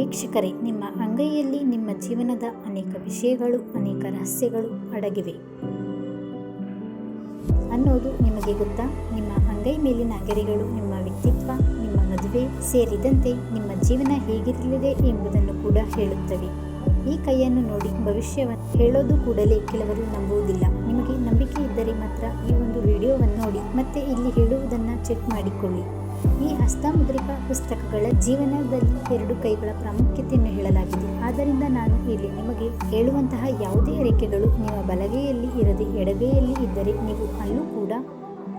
ವೀಕ್ಷಕರೇ, ನಿಮ್ಮ ಅಂಗೈಯಲ್ಲಿ ನಿಮ್ಮ ಜೀವನದ ಅನೇಕ ವಿಷಯಗಳು, ಅನೇಕ ರಹಸ್ಯಗಳು ಅಡಗಿವೆ. ಅನ್ನೋದು ನಿಮಗೆ ಗೊತ್ತಾ? ನಿಮ್ಮ ಅಂಗೈ ಮೇಲಿನ ಗೆರೆಗಳು, ನಿಮ್ಮ ವ್ಯಕ್ತಿತ್ವ, ನಿಮ್ಮ ಮದುವೆ ಸೇರಿದಂತೆ ನಿಮ್ಮ ಜೀವನ ಹೇಗಿರಲಿದೆ ಎಂಬುದನ್ನು ಕೂಡ ಹೇಳುತ್ತವೆ. ಈ ಕೈಯನ್ನು ನೋಡಿ ಭವಿಷ್ಯವನ್ನು ಹೇಳೋದು ಕೂಡಲೇ ಕೆಲವರು ನಂಬುವುದಿಲ್ಲ. ನಿಮಗೆ ನಂಬಿಕೆ ಇದ್ದರೆ ಮಾತ್ರ ಈ ವಿಡಿಯೋವನ್ನು ನೋಡಿ ಮತ್ತೆ ಇಲ್ಲಿ ಹೇಳುವುದನ್ನು ಚೆಕ್ ಮಾಡಿಕೊಳ್ಳಿ. ಈ ಹಸ್ತಮುದ್ರಿಕಾ ಪುಸ್ತಕಗಳ ಜೀವನದಲ್ಲಿ ಎರಡು ಕೈಗಳ ಪ್ರಾಮುಖ್ಯತೆಯನ್ನು ಹೇಳಲಾಗಿದೆ. ಆದ್ದರಿಂದ ನಾನು ಇಲ್ಲಿ ನಿಮಗೆ ಹೇಳುವಂತಹ ಯಾವುದೇ ರೇಖೆಗಳು ನಿಮ್ಮ ಬಲಗೈಯಲ್ಲಿ ಇರದೆ ಎಡಗೈಯಲ್ಲಿ ಇದ್ದರೆ ನೀವು ಅಲ್ಲೂ ಕೂಡ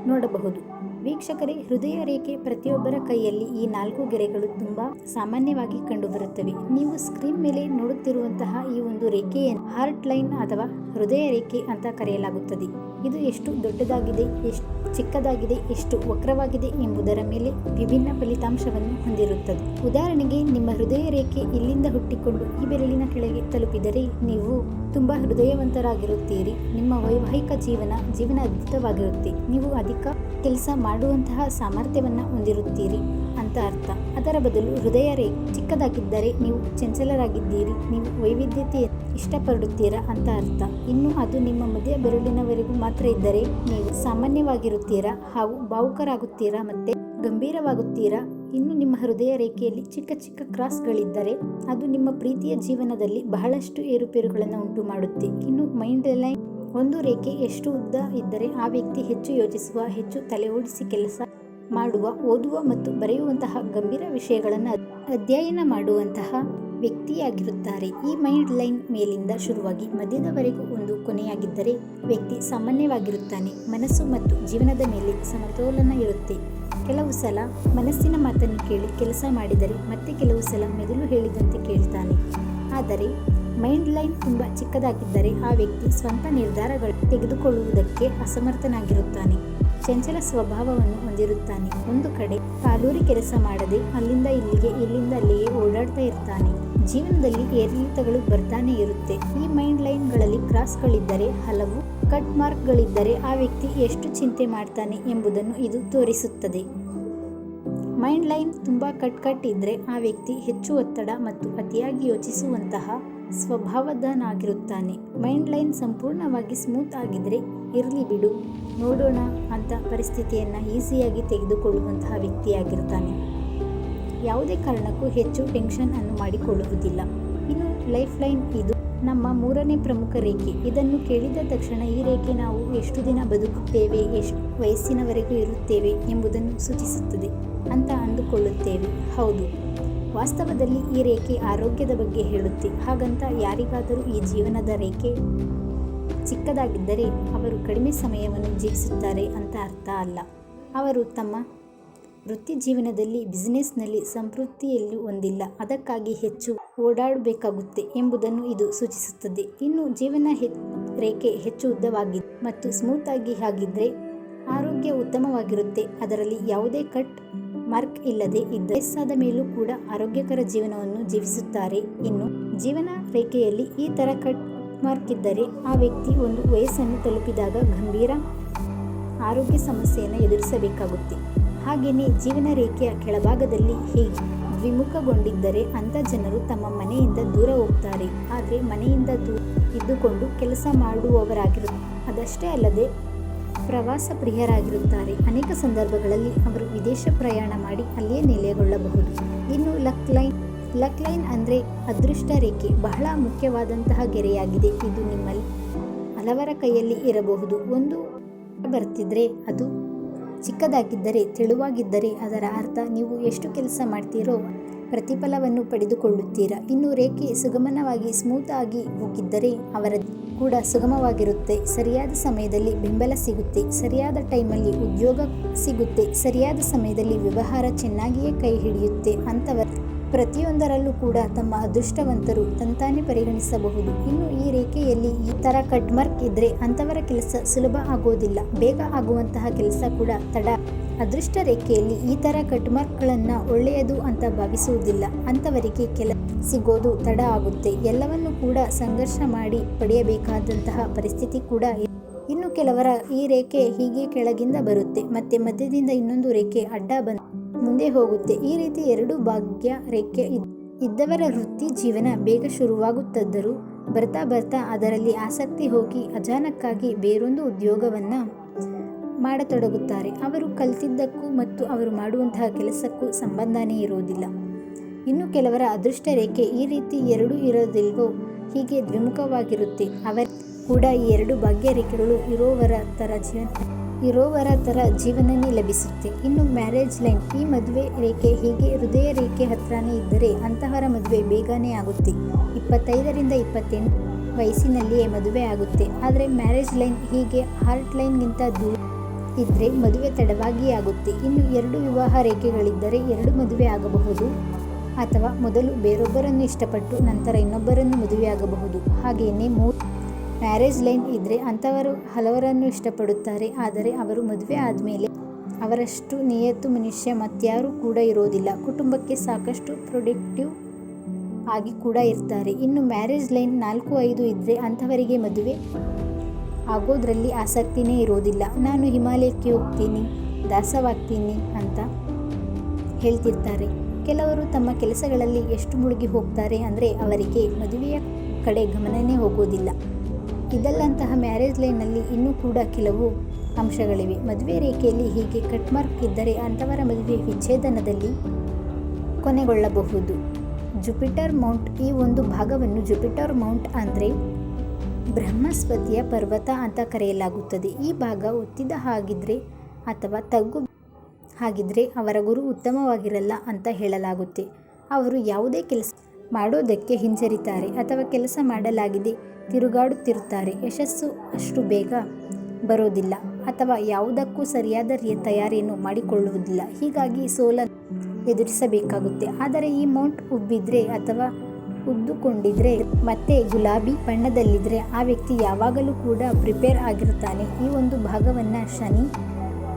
ನೋಡಬಹುದು. ವೀಕ್ಷಕರೇ, ಹೃದಯ ರೇಖೆ ಪ್ರತಿಯೊಬ್ಬರ ಕೈಯಲ್ಲಿ ಈ ನಾಲ್ಕು ಗೆರೆಗಳು ತುಂಬ ಸಾಮಾನ್ಯವಾಗಿ ಕಂಡುಬರುತ್ತವೆ. ನೀವು ಸ್ಕ್ರೀನ್ ಮೇಲೆ ನೋಡುತ್ತಿರುವಂತಹ ಈ ಒಂದು ರೇಖೆಯನ್ನು ಹಾರ್ಟ್ ಲೈನ್ ಅಥವಾ ಹೃದಯ ರೇಖೆ ಅಂತ ಕರೆಯಲಾಗುತ್ತದೆ. ಇದು ಎಷ್ಟು ದೊಡ್ಡದಾಗಿದೆ, ಎಷ್ಟು ಚಿಕ್ಕದಾಗಿದೆ, ಎಷ್ಟು ವಕ್ರವಾಗಿದೆ ಎಂಬುದರ ಮೇಲೆ ವಿಭಿನ್ನ ಫಲಿತಾಂಶವನ್ನು ಹೊಂದಿರುತ್ತದೆ. ಉದಾಹರಣೆಗೆ, ನಿಮ್ಮ ಹೃದಯ ರೇಖೆ ಇಲ್ಲಿಂದ ಹುಟ್ಟಿಕೊಂಡು ಈ ಬೆರಳಿನ ಕೆಳಗೆ ತಲುಪಿದರೆ ನೀವು ತುಂಬ ಹೃದಯವಂತರಾಗಿರುತ್ತೀರಿ. ನಿಮ್ಮ ವೈವಾಹಿಕ ಜೀವನ ಜೀವನ ಅದ್ಭುತವಾಗಿರುತ್ತೆ ನೀವು ಅಧಿಕ ಕೆಲಸ ಮಾಡುವಂತಹ ಸಾಮರ್ಥ್ಯವನ್ನು ಹೊಂದಿರುತ್ತೀರಿ. ಅಂತ ಅರ್ಥ. ಅದರ ಬದಲು ಹೃದಯ ರೇಖೆ ಚಿಕ್ಕದಾಗಿದ್ದರೆ ನೀವು ಚಂಚಲರಾಗಿದ್ದೀರಿ, ನೀವು ವೈವಿಧ್ಯತೆ ಇಷ್ಟಪಡುತ್ತೀರಾ ಅಂತ ಅರ್ಥ. ಇನ್ನು ಅದು ನಿಮ್ಮ ಮಧ್ಯ ಬೆರಳಿನವರೆಗೂ ಮಾತ್ರ ಇದ್ದರೆ ನೀವು ಸಾಮಾನ್ಯವಾಗಿರುತ್ತೀರಾ ಹಾಗೂ ಭಾವುಕರಾಗುತ್ತೀರಾ ಮತ್ತೆ ಗಂಭೀರವಾಗುತ್ತೀರಾ? ಇನ್ನು ನಿಮ್ಮ ಹೃದಯ ರೇಖೆಯಲ್ಲಿ ಚಿಕ್ಕ ಚಿಕ್ಕ ಕ್ರಾಸ್ಗಳಿದ್ದರೆ ಅದು ನಿಮ್ಮ ಪ್ರೀತಿಯ ಜೀವನದಲ್ಲಿ ಬಹಳಷ್ಟು ಏರುಪೇರುಗಳನ್ನು ಉಂಟು ಮಾಡುತ್ತೆ ಇನ್ನು ಮೈಂಡ್ ಲೈನ್ ಒಂದು ರೇಖೆ ಎಷ್ಟು ಉದ್ದ ಇದ್ದರೆ ಆ ವ್ಯಕ್ತಿ ಹೆಚ್ಚು ಯೋಚಿಸುವ, ಹೆಚ್ಚು ತಲೆ ಓಡಿಸಿ ಕೆಲಸ ಮಾಡುವ, ಓದುವ ಮತ್ತು ಬರೆಯುವಂತಹ ಗಂಭೀರ ವಿಷಯಗಳನ್ನು ಅಧ್ಯಯನ ಮಾಡುವಂತಹ ವ್ಯಕ್ತಿಯಾಗಿರುತ್ತಾರೆ. ಈ ಮೈಂಡ್ ಲೈನ್ ಮೇಲಿಂದ ಶುರುವಾಗಿ ಮಧ್ಯದವರೆಗೂ ಒಂದು ಕೊನೆಯಾಗಿದ್ದರೆ ವ್ಯಕ್ತಿ ಸಾಮಾನ್ಯವಾಗಿರುತ್ತಾನೆ. ಮನಸ್ಸು ಮತ್ತು ಜೀವನದ ಮೇಲೆ ಸಮತೋಲನ ಇರುತ್ತೆ. ಕೆಲವು ಸಲ ಮನಸ್ಸಿನ ಮಾತನ್ನು ಕೇಳಿ ಕೆಲಸ ಮಾಡಿದರೆ ಮತ್ತೆ ಕೆಲವು ಸಲ ಮೆದುಳು ಹೇಳಿದಂತೆ ಕೇಳ್ತಾನೆ. ಆದರೆ ಮೈಂಡ್ ಲೈನ್ ತುಂಬ ಚಿಕ್ಕದಾಗಿದ್ದರೆ ಆ ವ್ಯಕ್ತಿ ಸ್ವಂತ ನಿರ್ಧಾರಗಳು ತೆಗೆದುಕೊಳ್ಳುವುದಕ್ಕೆ ಅಸಮರ್ಥನಾಗಿರುತ್ತಾನೆ. ಚಂಚಲ ಸ್ವಭಾವವನ್ನು ಹೊಂದಿರುತ್ತಾನೆ. ಒಂದು ಕಡೆ ಕಾಲೂರಿ ಕೆಲಸ ಮಾಡದೆ ಅಲ್ಲಿಂದ ಇಲ್ಲಿಗೆ ಇಲ್ಲಿಂದ ಅಲ್ಲಿಗೆ ಓಡಾಡ್ತಾ ಇರ್ತಾನೆ. ಜೀವನದಲ್ಲಿ ಏರಿಳಿತಗಳು ಬರ್ತಾನೆ ಇರುತ್ತೆ. ಈ ಮೈಂಡ್ ಲೈನ್ಗಳಲ್ಲಿ ಕ್ರಾಸ್ಗಳಿದ್ದರೆ ಹಲವು ಕಟ್ ಮಾರ್ಕ್ಗಳಿದ್ದರೆ ಆ ವ್ಯಕ್ತಿ ಎಷ್ಟು ಚಿಂತೆ ಮಾಡ್ತಾನೆ ಎಂಬುದನ್ನು ಇದು ತೋರಿಸುತ್ತದೆ. ಮೈಂಡ್ ಲೈನ್ ತುಂಬ ಕಟ್ ಕಟ್ ಇದ್ದರೆ ಆ ವ್ಯಕ್ತಿ ಹೆಚ್ಚು ಒತ್ತಡ ಮತ್ತು ಅತಿಯಾಗಿ ಯೋಚಿಸುವಂತಹ ಸ್ವಭಾವದನಾಗಿರುತ್ತಾನೆ. ಮೈಂಡ್ ಲೈನ್ ಸಂಪೂರ್ಣವಾಗಿ ಸ್ಮೂತ್ ಆಗಿದ್ರೆ ಇರಲಿ ಬಿಡು, ನೋಡೋಣ ಅಂತ ಪರಿಸ್ಥಿತಿಯನ್ನು ಈಸಿಯಾಗಿ ತೆಗೆದುಕೊಳ್ಳುವಂತಹ ವ್ಯಕ್ತಿಯಾಗಿರ್ತಾನೆ. ಯಾವುದೇ ಕಾರಣಕ್ಕೂ ಹೆಚ್ಚು ಟೆನ್ಷನ್ ಅನ್ನು ಮಾಡಿಕೊಳ್ಳುವುದಿಲ್ಲ. ಇನ್ನು ಲೈಫ್ ಲೈನ್ ಇದು ನಮ್ಮ ಮೂರನೇ ಪ್ರಮುಖ ರೇಖೆ. ಇದನ್ನು ಕೇಳಿದ ತಕ್ಷಣ ಈ ರೇಖೆ ನಾವು ಎಷ್ಟು ದಿನ ಬದುಕುತ್ತೇವೆ, ಎಷ್ಟು ವಯಸ್ಸಿನವರೆಗೂ ಇರುತ್ತೇವೆ ಎಂಬುದನ್ನು ಸೂಚಿಸುತ್ತದೆ ಅಂತ ಅಂದುಕೊಳ್ಳುತ್ತೇವೆ. ಹೌದು. ವಾಸ್ತವದಲ್ಲಿ ಈ ರೇಖೆ ಆರೋಗ್ಯದ ಬಗ್ಗೆ ಹೇಳುತ್ತೆ. ಹಾಗಂತ ಯಾರಿಗಾದರೂ ಈ ಜೀವನದ ರೇಖೆ ಚಿಕ್ಕದಾಗಿದ್ದರೆ ಅವರು ಕಡಿಮೆ ಸಮಯವನ್ನು ಜೀವಿಸುತ್ತಾರೆ ಅಂತ ಅರ್ಥ ಅಲ್ಲ. ಅವರು ತಮ್ಮ ವೃತ್ತಿ ಜೀವನದಲ್ಲಿ ಬಿಸಿನೆಸ್ನಲ್ಲಿ ಸಂಪೃತಿಯಲ್ಲಿ ಹೊಂದಿಲ್ಲ ಅದಕ್ಕಾಗಿ ಹೆಚ್ಚು ಓಡಾಡಬೇಕಾಗುತ್ತೆ ಎಂಬುದನ್ನು ಇದು ಸೂಚಿಸುತ್ತದೆ. ಇನ್ನು ಜೀವನ ಹೆ, ರೇಖೆ ಹೆಚ್ಚು ಉದ್ದವಾಗಿ ಮತ್ತು ಸ್ಮೂತ್ ಆಗಿ ಆಗಿದ್ದರೆ ಆರೋಗ್ಯ ಉತ್ತಮವಾಗಿರುತ್ತೆ. ಅದರಲ್ಲಿ ಯಾವುದೇ ಕಟ್ ಮಾರ್ಕ್ ಇಲ್ಲದೆ ಇದ್ದ ವಯಸ್ಸಾದ ಮೇಲೂ ಕೂಡ ಆರೋಗ್ಯಕರ ಜೀವನವನ್ನು ಜೀವಿಸುತ್ತಾರೆ. ಇನ್ನು ಜೀವನ ರೇಖೆಯಲ್ಲಿ ಈ ಥರ ಕಟ್ ಮಾರ್ಕ್ ಇದ್ದರೆ ಆ ವ್ಯಕ್ತಿ ಒಂದು ವಯಸ್ಸನ್ನು ತಲುಪಿದಾಗ ಗಂಭೀರ ಆರೋಗ್ಯ ಸಮಸ್ಯೆಯನ್ನು ಎದುರಿಸಬೇಕಾಗುತ್ತೆ. ಹಾಗೆಯೇ ಜೀವನ ರೇಖೆಯ ಕೆಳಭಾಗದಲ್ಲಿ ಹೀಗೆ ದ್ವಿಮುಖಗೊಂಡಿದ್ದರೆ ಅಂಥ ಜನರು ತಮ್ಮ ಮನೆಯಿಂದ ದೂರ ಹೋಗ್ತಾರೆ. ಆದರೆ ಮನೆಯಿಂದ ದೂರ ಇದ್ದುಕೊಂಡು ಕೆಲಸ ಮಾಡುವವರಾಗಿರುತ್ತಾರೆ ಅದಷ್ಟೇ ಅಲ್ಲದೆ ಪ್ರವಾಸ ಪ್ರಿಯರಾಗಿರುತ್ತಾರೆ. ಅನೇಕ ಸಂದರ್ಭಗಳಲ್ಲಿ ಅವರು ವಿದೇಶ ಪ್ರಯಾಣ ಮಾಡಿ ಅಲ್ಲಿಯೇ ನೆಲೆಗೊಳ್ಳಬಹುದು. ಇನ್ನು ಲಕ್ ಲೈನ್ ಲಕ್ ಲೈನ್ ಅಂದರೆ ಅದೃಷ್ಟ ರೇಖೆ, ಬಹಳ ಮುಖ್ಯವಾದಂತಹ ಗೆರೆಯಾಗಿದೆ. ಇದು ನಿಮ್ಮಲ್ಲಿ ಹಲವರ ಕೈಯಲ್ಲಿ ಇರಬಹುದು. ಒಂದು ಬರ್ತಿದ್ರೆ ಅದು ಚಿಕ್ಕದಾಗಿದ್ದರೆ, ತೆಳುವಾಗಿದ್ದರೆ ಅದರ ಅರ್ಥ ನೀವು ಎಷ್ಟು ಕೆಲಸ ಮಾಡ್ತೀರೋ ಪ್ರತಿಫಲವನ್ನು ಪಡೆದುಕೊಳ್ಳುತ್ತೀರಾ? ಇನ್ನು ರೇಖೆ ಸುಗಮನವಾಗಿ ಸ್ಮೂತ್ ಆಗಿ ಹೋಗಿದ್ದರೆ ಅವರ ಕೂಡ ಸುಗಮವಾಗಿರುತ್ತೆ. ಸರಿಯಾದ ಸಮಯದಲ್ಲಿ ಬೆಂಬಲ ಸಿಗುತ್ತೆ. ಸರಿಯಾದ ಟೈಮಲ್ಲಿ ಉದ್ಯೋಗ ಸಿಗುತ್ತೆ. ಸರಿಯಾದ ಸಮಯದಲ್ಲಿ ವ್ಯವಹಾರ ಚೆನ್ನಾಗಿಯೇ ಕೈ ಹಿಡಿಯುತ್ತೆ ಅಂಥವರ ಪ್ರತಿಯೊಂದರಲ್ಲೂ ಕೂಡ ತಮ್ಮ ಅದೃಷ್ಟವಂತರು ತಂತಾನೆ ಪರಿಗಣಿಸಬಹುದು. ಇನ್ನು ಈ ರೇಖೆಯಲ್ಲಿ ಈ ಥರ ಕಟ್ ಮಾರ್ಕ್ ಇದ್ರೆ ಅಂಥವರ ಕೆಲಸ ಸುಲಭ ಆಗೋದಿಲ್ಲ. ಬೇಗ ಆಗುವಂತಹ ಕೆಲಸ ಕೂಡ ತಡ. ಅದೃಷ್ಟ ರೇಖೆಯಲ್ಲಿ ಈ ಥರ ಕಟ್ ಮಾರ್ಕ್ಗಳನ್ನು ಒಳ್ಳೆಯದು ಅಂತ ಭಾವಿಸುವುದಿಲ್ಲ. ಅಂತವರಿಗೆ ಕೆಲ ಸಿಗೋದು ತಡ ಆಗುತ್ತೆ. ಎಲ್ಲವನ್ನು ಕೂಡ ಸಂಘರ್ಷ ಮಾಡಿ ಪಡೆಯಬೇಕಾದಂತಹ ಪರಿಸ್ಥಿತಿ ಕೂಡ ಇನ್ನು ಕೆಲವರ ಈ ರೇಖೆ ಹೀಗೆ ಕೆಳಗಿಂದ ಬರುತ್ತೆ. ಮತ್ತೆ ಮಧ್ಯದಿಂದ ಇನ್ನೊಂದು ರೇಖೆ ಅಡ್ಡ ಬಂದು ಮುಂದೆ ಹೋಗುತ್ತೆ. ಈ ರೀತಿ ಎರಡು ಭಾಗ್ಯ ರೇಖೆ ಇದ್- ಇದ್ದವರ ವೃತ್ತಿ ಜೀವನ ಬೇಗ ಶುರುವಾಗುತ್ತದ್ದರೂ ಬರ್ತಾ ಬರ್ತಾ ಅದರಲ್ಲಿ ಆಸಕ್ತಿ ಹೋಗಿ ಅಜಾನಕ್ಕಾಗಿ ಬೇರೊಂದು ಉದ್ಯೋಗವನ್ನು ಮಾಡತೊಡಗುತ್ತಾರೆ. ಅವರು ಕಲ್ತಿದ್ದಕ್ಕೂ ಮತ್ತು ಅವರು ಮಾಡುವಂತಹ ಕೆಲಸಕ್ಕೂ ಸಂಬಂಧನೇ ಇರುವುದಿಲ್ಲ. ಇನ್ನು ಕೆಲವರ ಅದೃಷ್ಟ ರೇಖೆ ಈ ರೀತಿ ಎರಡೂ ಇರೋದಿಲ್ವೋ ಹೀಗೆ ದ್ವಿಮುಖವಾಗಿರುತ್ತೆ. ಅವರ ಕೂಡ ಈ ಎರಡು ಭಾಗ್ಯ ರೇಖೆಗಳು ಇರೋವರ ಥರ ಜೀವನ ಇರೋವರ ಥರ ಜೀವನನೇ ಲಭಿಸುತ್ತೆ. ಇನ್ನು ಮ್ಯಾರೇಜ್ ಲೈನ್ ಈ ಮದುವೆ ರೇಖೆ ಹೀಗೆ ಹೃದಯ ರೇಖೆ ಹತ್ರನೇ ಇದ್ದರೆ ಅಂತಹವರ ಮದುವೆ ಬೇಗನೆ ಆಗುತ್ತೆ. ಇಪ್ಪತ್ತೈದರಿಂದ ಇಪ್ಪತ್ತೆಂಟು ವಯಸ್ಸಿನಲ್ಲಿಯೇ ಮದುವೆ ಆಗುತ್ತೆ. ಆದರೆ ಮ್ಯಾರೇಜ್ ಲೈನ್ ಹೀಗೆ ಹಾರ್ಟ್ ಲೈನ್ಗಿಂತ ದೂರ ಇದ್ದರೆ ಮದುವೆ ತಡವಾಗಿ ಆಗುತ್ತೆ. ಇನ್ನು ಎರಡು ವಿವಾಹ ರೇಖೆಗಳಿದ್ದರೆ ಎರಡು ಮದುವೆ ಆಗಬಹುದು ಅಥವಾ ಮೊದಲು ಬೇರೊಬ್ಬರನ್ನು ಇಷ್ಟಪಟ್ಟು ನಂತರ ಇನ್ನೊಬ್ಬರನ್ನು ಮದುವೆಯಾಗಬಹುದು. ಹಾಗೆಯೇ ಮೂರು ಮ್ಯಾರೇಜ್ ಲೈನ್ ಇದ್ದರೆ ಅಂಥವರು ಹಲವರನ್ನು ಇಷ್ಟಪಡುತ್ತಾರೆ, ಆದರೆ ಅವರು ಮದುವೆ ಆದಮೇಲೆ ಅವರಷ್ಟು ನಿಯತ್ತು ಮನುಷ್ಯ ಮತ್ತಾರೂ ಕೂಡ ಇರೋದಿಲ್ಲ. ಕುಟುಂಬಕ್ಕೆ ಸಾಕಷ್ಟು ಪ್ರೊಡಕ್ಟಿವ್ ಆಗಿ ಕೂಡ ಇರ್ತಾರೆ. ಇನ್ನು ಮ್ಯಾರೇಜ್ ಲೈನ್ ನಾಲ್ಕು ಐದು ಇದ್ದರೆ ಅಂಥವರಿಗೆ ಮದುವೆ ಆಗೋದ್ರಲ್ಲಿ ಆಸಕ್ತಿನೇ ಇರೋದಿಲ್ಲ. ನಾನು ಹಿಮಾಲಯಕ್ಕೆ ಹೋಗ್ತೀನಿ, ದಾಸವಾಗ್ತೀನಿ ಅಂತ ಹೇಳ್ತಿರ್ತಾರೆ. ಕೆಲವರು ತಮ್ಮ ಕೆಲಸಗಳಲ್ಲಿ ಎಷ್ಟು ಮುಳುಗಿ ಹೋಗ್ತಾರೆ ಅಂದರೆ ಅವರಿಗೆ ಮದುವೆಯ ಕಡೆ ಗಮನನೇ ಹೋಗೋದಿಲ್ಲ. ಇದಲ್ಲಂತಹ ಮ್ಯಾರೇಜ್ ಲೈನಲ್ಲಿ ಇನ್ನೂ ಕೂಡ ಕೆಲವು ಅಂಶಗಳಿವೆ. ಮದುವೆ ರೇಖೆಯಲ್ಲಿ ಹೀಗೆ ಕಟ್ ಮಾರ್ಕ್ ಇದ್ದರೆ ಅಂಥವರ ಮದುವೆ ವಿಚ್ಛೇದನದಲ್ಲಿ ಕೊನೆಗೊಳ್ಳಬಹುದು. ಜುಪಿಟರ್ ಮೌಂಟ್ ಈ ಒಂದು ಭಾಗವನ್ನು ಜುಪಿಟರ್ ಮೌಂಟ್ ಅಂದರೆ ಬ್ರಹ್ಮಸ್ಪತಿಯ ಪರ್ವತ ಅಂತ ಕರೆಯಲಾಗುತ್ತದೆ. ಈ ಭಾಗ ಒತ್ತಿದ ಹಾಗಿದ್ರೆ ಅಥವಾ ತಗ್ಗು ಹಾಗಿದ್ರೆ ಅವರ ಗುರು ಉತ್ತಮವಾಗಿರಲ್ಲ ಅಂತ ಹೇಳಲಾಗುತ್ತೆ. ಅವರು ಯಾವುದೇ ಕೆಲಸ ಮಾಡೋದಕ್ಕೆ ಹಿಂಜರಿತಾರೆ ಅಥವಾ ಕೆಲಸ ಮಾಡಲಾಗಿದೆ ತಿರುಗಾಡುತ್ತಿರುತ್ತಾರೆ. ಯಶಸ್ಸು ಅಷ್ಟು ಬೇಗ ಬರೋದಿಲ್ಲ ಅಥವಾ ಯಾವುದಕ್ಕೂ ಸರಿಯಾದ ರೀ ತಯಾರಿಯನ್ನು ಮಾಡಿಕೊಳ್ಳುವುದಿಲ್ಲ. ಹೀಗಾಗಿ ಸೋಲ ಎದುರಿಸಬೇಕಾಗುತ್ತೆ. ಆದರೆ ಈ ಮೌಂಟ್ ಉಬ್ಬಿದ್ರೆ ಅಥವಾ ಉದ್ದುಕೊಂಡಿದ್ರೆ ಮತ್ತೆ ಗುಲಾಬಿ ಬಣ್ಣದಲ್ಲಿದ್ದರೆ ಆ ವ್ಯಕ್ತಿ ಯಾವಾಗಲೂ ಕೂಡ ಪ್ರಿಪೇರ್ ಆಗಿರುತ್ತಾನೆ. ಈ ಒಂದು ಭಾಗವನ್ನು ಶನಿ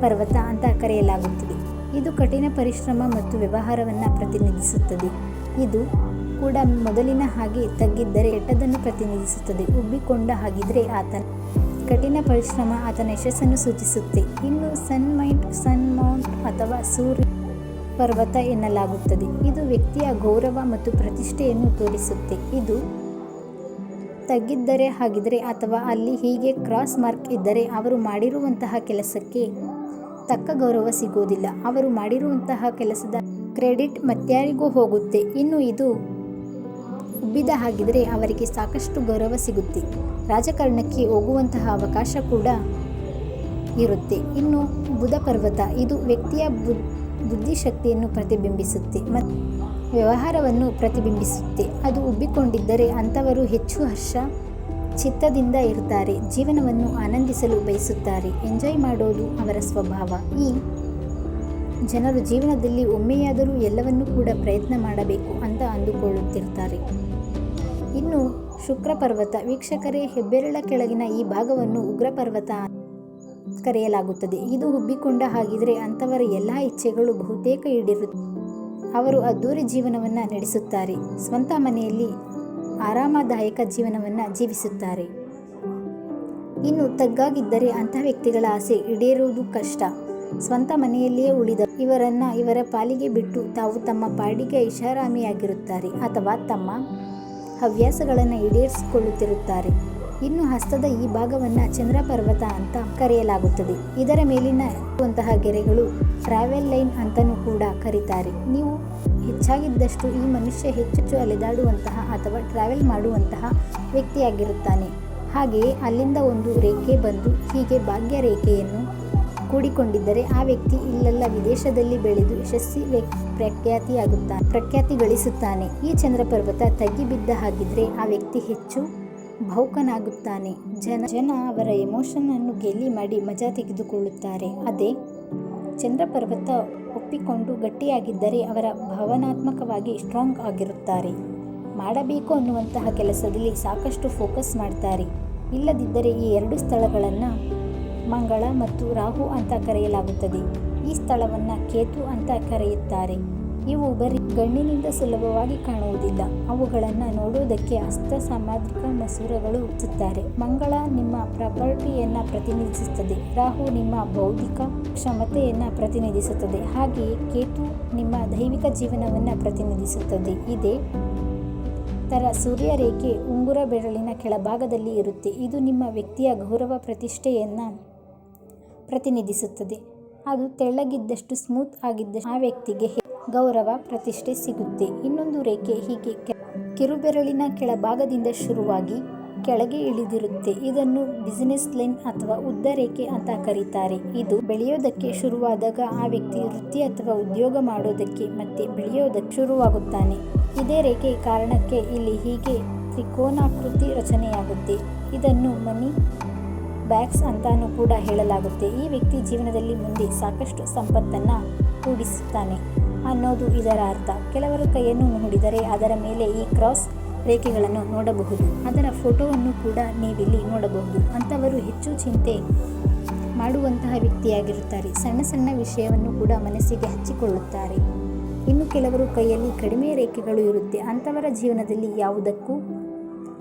ಪರ್ವತ ಅಂತ ಕರೆಯಲಾಗುತ್ತದೆ. ಇದು ಕಠಿಣ ಪರಿಶ್ರಮ ಮತ್ತು ವ್ಯವಹಾರವನ್ನು ಪ್ರತಿನಿಧಿಸುತ್ತದೆ. ಇದು ಕೂಡ ಮೊದಲಿನ ಹಾಗೆ ತಗ್ಗಿದ್ದರೆ ಕೆಟ್ಟದನ್ನು ಪ್ರತಿನಿಧಿಸುತ್ತದೆ. ಉಬ್ಬಿಕೊಂಡ ಹಾಗಿದ್ರೆ ಆತನ ಕಠಿಣ ಪರಿಶ್ರಮ ಆತನ ಯಶಸ್ಸನ್ನು ಸೂಚಿಸುತ್ತೆ. ಇನ್ನು ಸನ್ ಮೈಂಟ್ ಸನ್ ಮೌಂಟ್ ಅಥವಾ ಸೂರ್ಯ ಪರ್ವತ ಎನ್ನಲಾಗುತ್ತದೆ. ಇದು ವ್ಯಕ್ತಿಯ ಗೌರವ ಮತ್ತು ಪ್ರತಿಷ್ಠೆಯನ್ನು ತೋರಿಸುತ್ತೆ. ಇದು ತಗ್ಗಿದ್ದರೆ ಹಾಗಿದ್ರೆ ಅಥವಾ ಅಲ್ಲಿ ಹೀಗೆ ಕ್ರಾಸ್ ಮಾರ್ಕ್ ಇದ್ದರೆ ಅವರು ಮಾಡಿರುವಂತಹ ಕೆಲಸಕ್ಕೆ ತಕ್ಕ ಗೌರವ ಸಿಗೋದಿಲ್ಲ ಅವರು ಮಾಡಿರುವಂತಹ ಕೆಲಸದ ಕ್ರೆಡಿಟ್ ಮತ್ಯಾರಿಗೂ ಹೋಗುತ್ತೆ. ಇನ್ನು ಇದು ಉಬ್ಬಿದ ಹಾಗಿದ್ರೆ ಅವರಿಗೆ ಸಾಕಷ್ಟು ಗೌರವ ಸಿಗುತ್ತೆ. ರಾಜಕಾರಣಕ್ಕೆ ಹೋಗುವಂತಹ ಅವಕಾಶ ಕೂಡ ಇರುತ್ತೆ. ಇನ್ನು ಬುಧ ಪರ್ವತ ಇದು ವ್ಯಕ್ತಿಯ ಬುದ್, ಬುದ್ಧಿಶಕ್ತಿಯನ್ನು ಪ್ರತಿಬಿಂಬಿಸುತ್ತೆ ಮತ್ತು ವ್ಯವಹಾರವನ್ನು ಪ್ರತಿಬಿಂಬಿಸುತ್ತೆ. ಅದು ಉಬ್ಬಿಕೊಂಡಿದ್ದರೆ ಅಂಥವರು ಹೆಚ್ಚು ಹರ್ಷ, ಚಿತ್ತದಿಂದ ಇರ್ತಾರೆ ಜೀವನವನ್ನು ಆನಂದಿಸಲು ಬಯಸುತ್ತಾರೆ, ಎಂಜಾಯ್ ಮಾಡೋದು ಅವರ ಸ್ವಭಾವ. ಈ ಜನರು ಜೀವನದಲ್ಲಿ ಒಮ್ಮೆಯಾದರೂ ಎಲ್ಲವನ್ನೂ ಕೂಡ ಪ್ರಯತ್ನ ಮಾಡಬೇಕು ಅಂತ ಅಂದುಕೊಳ್ಳುತ್ತಿರ್ತಾರೆ. ಇನ್ನು ಶುಕ್ರ ಪರ್ವತ ವೀಕ್ಷಕರೇ, ಹೆಬ್ಬೆರಳ ಕೆಳಗಿನ ಈ ಭಾಗವನ್ನು ಉಗ್ರ ಪರ್ವತ ಕರೆಯಲಾಗುತ್ತದೆ. ಇದು ಹುಬ್ಬಿಕೊಂಡ ಹಾಗಿದ್ರೆ ಅಂಥವರ ಎಲ್ಲ ಇಚ್ಛೆಗಳು ಬಹುತೇಕ ಈಡೇರುತ್ತವೆ. ಅವರು ಅದ್ದೂರಿ ಜೀವನವನ್ನು ನಡೆಸುತ್ತಾರೆ. ಸ್ವಂತ ಮನೆಯಲ್ಲಿ ಆರಾಮದಾಯಕ ಜೀವನವನ್ನು ಜೀವಿಸುತ್ತಾರೆ. ಇನ್ನು ತಗ್ಗಾಗಿದ್ದರೆ ಅಂಥ ವ್ಯಕ್ತಿಗಳ ಆಸೆ ಈಡೇರುವುದು ಕಷ್ಟ. ಸ್ವಂತ ಮನೆಯಲ್ಲಿಯೇ ಉಳಿದ ಇವರನ್ನ ಇವರ ಪಾಲಿಗೆ ಬಿಟ್ಟು ತಾವು ತಮ್ಮ ಪಾಡಿಗೆ ಐಷಾರಾಮಿಯಾಗಿರುತ್ತಾರೆ. ಅಥವಾ ತಮ್ಮ ಹವ್ಯಾಸಗಳನ್ನು ಈಡೇರಿಸಿಕೊಳ್ಳುತ್ತಿರುತ್ತಾರೆ. ಇನ್ನು ಹಸ್ತದ ಈ ಭಾಗವನ್ನು ಚಂದ್ರ ಪರ್ವತ ಅಂತ ಕರೆಯಲಾಗುತ್ತದೆ. ಇದರ ಮೇಲಿನ ಇರುವಂತಹ ಗೆರೆಗಳು ಟ್ರಾವೆಲ್ ಲೈನ್ ಅಂತಲೂ ಕೂಡ ಕರೀತಾರೆ. ನೀವು ಹೆಚ್ಚಾಗಿದ್ದಷ್ಟು ಈ ಮನುಷ್ಯ ಹೆಚ್ಚು ಅಲೆದಾಡುವಂತಹ ಅಥವಾ ಟ್ರಾವೆಲ್ ಮಾಡುವಂತಹ ವ್ಯಕ್ತಿಯಾಗಿರುತ್ತಾನೆ. ಹಾಗೆಯೇ ಅಲ್ಲಿಂದ ಒಂದು ರೇಖೆ ಬಂದು ಹೀಗೆ ಭಾಗ್ಯ ರೇಖೆಯನ್ನು ಕೂಡಿಕೊಂಡಿದ್ದರೆ ಆ ವ್ಯಕ್ತಿ ಇಲ್ಲೆಲ್ಲ, ವಿದೇಶದಲ್ಲಿ ಬೆಳೆದು ಯಶಸ್ವಿ ಪ್ರಖ್ಯಾತಿಯಾಗುತ್ತಾನೆ ಪ್ರಖ್ಯಾತಿ ಗಳಿಸುತ್ತಾನೆ ಈ ಚಂದ್ರ ಪರ್ವತ ತಗ್ಗಿ ಬಿದ್ದ ಹಾಗಿದ್ರೆ ಆ ವ್ಯಕ್ತಿ ಹೆಚ್ಚು ಭೌಕನಾಗುತ್ತಾನೆ. ಜನ ಜನ ಅವರ ಎಮೋಷನ್ ಅನ್ನು ಗೆಲ್ಲಿ ಮಾಡಿ ಮಜಾ ತೆಗೆದುಕೊಳ್ಳುತ್ತಾರೆ. ಅದೇ ಚಂದ್ರ ಪರ್ವತ ಒಪ್ಪಿಕೊಂಡು ಗಟ್ಟಿಯಾಗಿದ್ದರೆ ಅವರ ಭಾವನಾತ್ಮಕವಾಗಿ ಸ್ಟ್ರಾಂಗ್ ಆಗಿರುತ್ತಾರೆ. ಮಾಡಬೇಕು ಅನ್ನುವಂತಹ ಕೆಲಸದಲ್ಲಿ ಸಾಕಷ್ಟು ಫೋಕಸ್ ಮಾಡ್ತಾರೆ. ಇಲ್ಲದಿದ್ದರೆ ಈ ಎರಡು ಸ್ಥಳಗಳನ್ನು ಮಂಗಳ ಮತ್ತು ರಾಹು ಅಂತ ಕರೆಯಲಾಗುತ್ತದೆ. ಈ ಸ್ಥಳವನ್ನು ಕೇತು ಅಂತ ಕರೆಯುತ್ತಾರೆ. ಇವು ಬರೀ ಗಣ್ಣಿನಿಂದ ಸುಲಭವಾಗಿ ಕಾಣುವುದಿಲ್ಲ. ಅವುಗಳನ್ನು ನೋಡುವುದಕ್ಕೆ ಹಸ್ತ ಸಾಮಾಜಿಕ ಮಸೂರಗಳು ಸುತ್ತಾರೆ ಮಂಗಳ ನಿಮ್ಮ ಪ್ರಾಪರ್ಟಿಯನ್ನು ಪ್ರತಿನಿಧಿಸುತ್ತದೆ. ರಾಹು ನಿಮ್ಮ ಬೌದ್ಧಿಕ ಕ್ಷಮತೆಯನ್ನು ಪ್ರತಿನಿಧಿಸುತ್ತದೆ. ಹಾಗೆಯೇ ಕೇತು ನಿಮ್ಮ ದೈವಿಕ ಜೀವನವನ್ನು ಪ್ರತಿನಿಧಿಸುತ್ತದೆ. ಇದೇ ತರ ಸೂರ್ಯ ರೇಖೆ ಉಂಗುರ ಬೆರಳಿನ ಕೆಳಭಾಗದಲ್ಲಿ ಇರುತ್ತೆ. ಇದು ನಿಮ್ಮ ವ್ಯಕ್ತಿಯ ಗೌರವ ಪ್ರತಿಷ್ಠೆಯನ್ನು ಪ್ರತಿನಿಧಿಸುತ್ತದೆ. ಅದು ತೆಳ್ಳಗಿದ್ದಷ್ಟು ಸ್ಮೂತ್ ಆಗಿದ್ದ ಆ ವ್ಯಕ್ತಿಗೆ ಗೌರವ, ಪ್ರತಿಷ್ಠೆ ಸಿಗುತ್ತೆ. ಇನ್ನೊಂದು ರೇಖೆ ಹೀಗೆ ಕಿರುಬೆರಳಿನ ಕೆಳಭಾಗದಿಂದ ಶುರುವಾಗಿ ಕೆಳಗೆ ಇಳಿದಿರುತ್ತೆ. ಇದನ್ನು ಬಿಸಿನೆಸ್ ಲೈನ್ ಅಥವಾ ಉದ್ದ ರೇಖೆ ಅಂತ ಕರೀತಾರೆ. ಇದು ಬೆಳೆಯೋದಕ್ಕೆ ಶುರುವಾದಾಗ ಆ ವ್ಯಕ್ತಿ ವೃತ್ತಿ ಅಥವಾ ಉದ್ಯೋಗ ಮಾಡೋದಕ್ಕೆ ಮತ್ತೆ ಬೆಳೆಯೋದಕ್ಕೆ ಶುರುವಾಗುತ್ತಾನೆ. ಇದೇ ರೇಖೆ ಕಾರಣಕ್ಕೆ ಇಲ್ಲಿ ಹೀಗೆ ತ್ರಿಕೋನಾಕೃತಿ ರಚನೆಯಾಗುತ್ತೆ. ಇದನ್ನು ಮನಿ ಬ್ಯಾಗ್ಸ್ ಅಂತಾನೂ ಕೂಡ ಹೇಳಲಾಗುತ್ತೆ. ಈ ವ್ಯಕ್ತಿ ಜೀವನದಲ್ಲಿ ಮುಂದೆ ಸಾಕಷ್ಟು ಸಂಪತ್ತನ್ನು ಕೂಡಿಸುತ್ತಾನೆ ಅನ್ನೋದು ಇದರ ಅರ್ಥ. ಕೆಲವರು ಕೈಯನ್ನು ನೋಡಿದರೆ ಅದರ ಮೇಲೆ ಈ ಕ್ರಾಸ್ ರೇಖೆಗಳನ್ನು ನೋಡಬಹುದು. ಅದರ ಫೋಟೋವನ್ನು ಕೂಡ ನೀವಿಲ್ಲಿ ನೋಡಬಹುದು. ಅಂಥವರು ಹೆಚ್ಚು ಚಿಂತೆ ಮಾಡುವಂತಹ ವ್ಯಕ್ತಿಯಾಗಿರುತ್ತಾರೆ. ಸಣ್ಣ ಸಣ್ಣ ವಿಷಯವನ್ನು ಕೂಡ ಮನಸ್ಸಿಗೆ ಹಚ್ಚಿಕೊಳ್ಳುತ್ತಾರೆ. ಇನ್ನು ಕೆಲವರು ಕೈಯಲ್ಲಿ ಕಡಿಮೆ ರೇಖೆಗಳು ಇರುತ್ತೆ. ಅಂಥವರ ಜೀವನದಲ್ಲಿ ಯಾವುದಕ್ಕೂ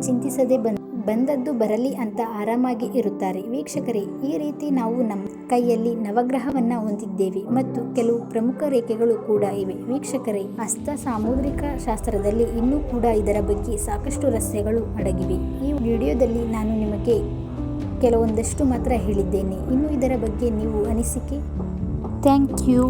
ಚಿಂತಿಸದೆ ಬಂದ ಬಂದದ್ದು ಬರಲಿ ಅಂತ ಆರಾಮಾಗಿ ಇರುತ್ತಾರೆ. ವೀಕ್ಷಕರೇ, ಈ ರೀತಿ ನಾವು ನಮ್ಮ ಕೈಯಲ್ಲಿ ನವಗ್ರಹವನ್ನು ಹೊಂದಿದ್ದೇವೆ ಮತ್ತು ಕೆಲವು ಪ್ರಮುಖ ರೇಖೆಗಳು ಕೂಡ ಇವೆ. ವೀಕ್ಷಕರೇ, ಹಸ್ತ ಸಾಮುದ್ರಿಕ ಶಾಸ್ತ್ರದಲ್ಲಿ ಇನ್ನೂ ಕೂಡ ಇದರ ಬಗ್ಗೆ ಸಾಕಷ್ಟು ರಹಸ್ಯಗಳು ಅಡಗಿವೆ. ಈ ವಿಡಿಯೋದಲ್ಲಿ ನಾನು ನಿಮಗೆ ಕೆಲವೊಂದಷ್ಟು ಮಾತ್ರ ಹೇಳಿದ್ದೇನೆ. ಇನ್ನು ಇದರ ಬಗ್ಗೆ ನೀವು ಅನಿಸಿಕೆ? Thank you.